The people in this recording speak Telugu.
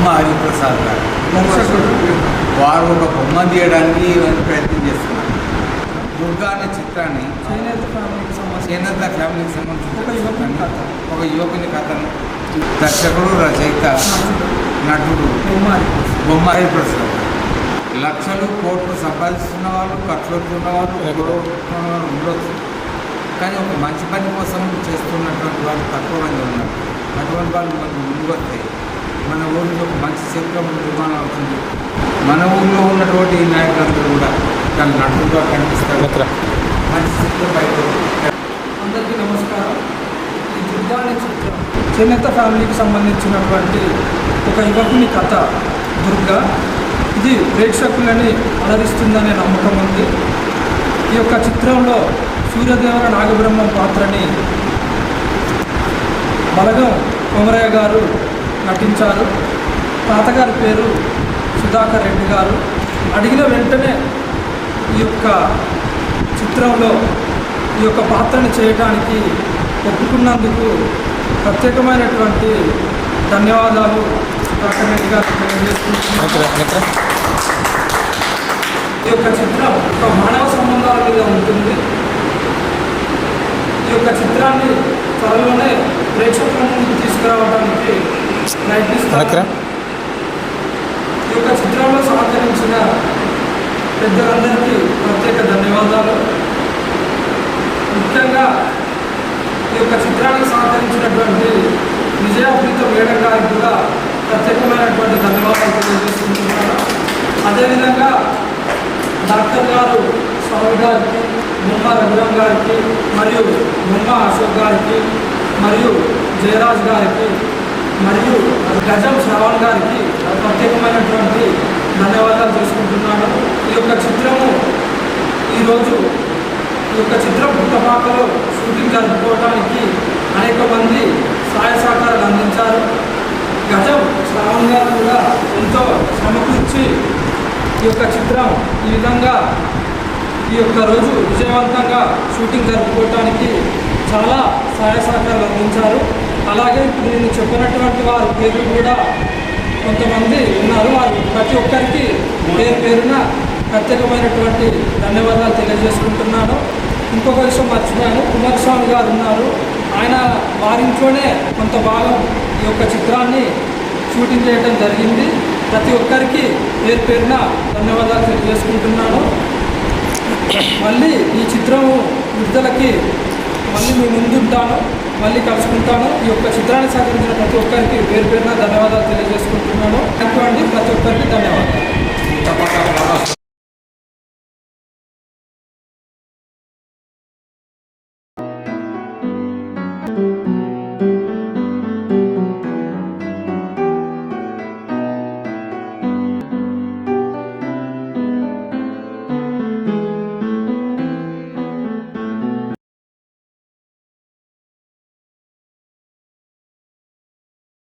బొమ్మ హరిప్రసాద్ గారు. దర్శకుడు వారు ఒక బొమ్మ తీయడానికి ప్రయత్నం చేస్తున్నారు. దుర్గా అనే చిత్రాన్ని చేనేత ఫ్యామిలీకి సంబంధించిన ఒక యువకుని కథ. ఒక యువకుని కథను దర్శకుడు రచయిత నటుడు బొమ్మ హరిప్రసాద్ లక్షలు కోట్లు సంపాదిస్తున్న వాళ్ళు ఖర్చు పెడుతున్న వాళ్ళు ఉండొచ్చు. కానీ ఒక మంచి పని కోసం చేస్తున్నటువంటి వాళ్ళు తక్కువ మంది ఉన్నారు. అటువంటి వాళ్ళు మనకు ముందు వస్తాయి మన ఊరిలో ఒక మంచి చిత్రం నిర్మాణం అవుతుంది. మన ఊళ్ళో ఉన్నటువంటి నాయకులందరూ కూడా దాని నటుగా కనిపిస్తారు. మంచి చిత్రం బయట అందరికీ నమస్కారం. ఈ దుర్గా అనే చిత్రం చేనేత ఫ్యామిలీకి సంబంధించినటువంటి ఒక యువకుని కథ దుర్గా. ఇది ప్రేక్షకులని అలరిస్తుందనే నమ్మకం ఉంది. ఈ యొక్క చిత్రంలో సూర్యదేవర నాగబ్రహ్మం పాత్రని బలగం కొమరయ్య గారు నటించారు. తాతగారి పేరు సుధాకర్ రెడ్డి గారు. అడిగిన వెంటనే ఈ యొక్క చిత్రంలో ఈ యొక్క పాత్రని చేయడానికి ఒప్పుకున్నందుకు ప్రత్యేకమైనటువంటి ధన్యవాదాలు సుధాకర్ రెడ్డి తెలియజేస్తున్నాను ఈ యొక్క చిత్రం ఒక మానవ సంబంధాల మీద ఉంటుంది. ఈ యొక్క చిత్రాన్ని త్వరలోనే ప్రేక్షకుల ముందుకు తీసుకురావడానికి ప్రయత్నిస్తాను ఈ యొక్క చిత్రంలో సహకరించిన పెద్దలందరికీ ప్రత్యేక ధన్యవాదాలు. ముఖ్యంగా ఈ యొక్క చిత్రానికి సహకరించినటువంటి విజయాప్రీత మేడం గారికి కూడా ప్రత్యేకమైనటువంటి ధన్యవాదాలు తెలియజేస్తున్నాను అదేవిధంగా డాక్టర్ గారు స్వామి గారికి బొమ్మ రఘురామ్ గారికి మరియు బొమ్మ అశోక్ గారికి మరియు జయరాజ్ గారికి మరియు గజం శ్రవణ్ గారికి ప్రత్యేకమైనటువంటి ధన్యవాదాలు చేసుకుంటున్నాను ఈ యొక్క చిత్రము ఈరోజు ఈ యొక్క చిత్రం పుట్టపాకలో షూటింగ్ జరుపుకోవడానికి అనేక మంది సహాయ సహకారాలు అందించారు. గజం శ్రవణ్ గారు కూడా ఎంతో సమకూర్చి ఈ యొక్క చిత్రం ఈ విధంగా ఈ యొక్క రోజు విజయవంతంగా షూటింగ్ జరుపుకోవడానికి చాలా సహాయ సహకారాలు అందించారు. అలాగే ఇప్పుడు నేను చెప్పినటువంటి వారి పేర్లు కూడా కొంతమంది ఉన్నారు. వారు ప్రతి ఒక్కరికి పేరు పేరున ప్రత్యేకమైనటువంటి ధన్యవాదాలు తెలియజేసుకుంటున్నాను. ఇంకొక విషయం మర్చిపోయాను. కుమారస్వామి గారు ఉన్నారు. ఆయన వారింట్లోనే కొంత భాగం ఈ యొక్క చిత్రాన్ని షూటింగ్ చేయడం జరిగింది. ప్రతి ఒక్కరికి పేరు పేరున ధన్యవాదాలు తెలియజేసుకుంటున్నాను. మళ్ళీ ఈ చిత్రం విడుదలకి మళ్ళీ మీ ముందుంటాను మళ్ళీ కలుసుకుంటాను. ఈ యొక్క చిత్రాన్ని సహకరించిన ప్రతి ఒక్కరికి పేరు పేరున ధన్యవాదాలు తెలియజేసుకుంటున్నాను. అటువంటి ప్రతి